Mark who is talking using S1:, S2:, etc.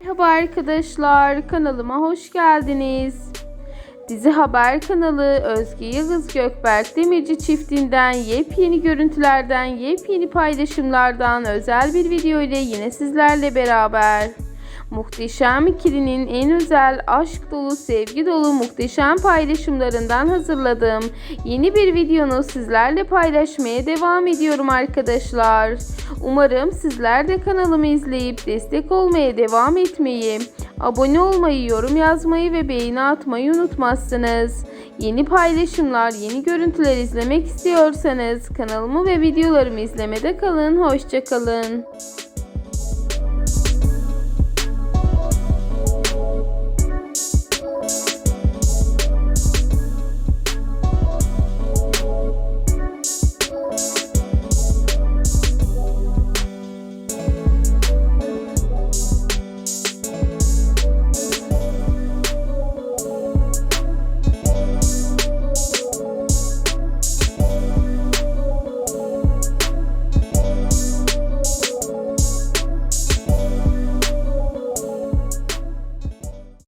S1: Merhaba arkadaşlar, kanalıma hoş geldiniz. Dizi Haber kanalı Özge Yıldız Gökberk Demirci çiftinden yepyeni görüntülerden, yepyeni paylaşımlardan özel bir video ile yine sizlerle beraber. Muhteşem ikilinin en özel, aşk dolu, sevgi dolu muhteşem paylaşımlarından hazırladığım yeni bir videonu sizlerle paylaşmaya devam ediyorum arkadaşlar. Umarım sizler de kanalımı izleyip destek olmaya devam etmeyi, abone olmayı, yorum yazmayı ve beğeni atmayı unutmazsınız. Yeni paylaşımlar, yeni görüntüler izlemek istiyorsanız kanalımı ve videolarımı izlemede kalın. Hoşçakalın.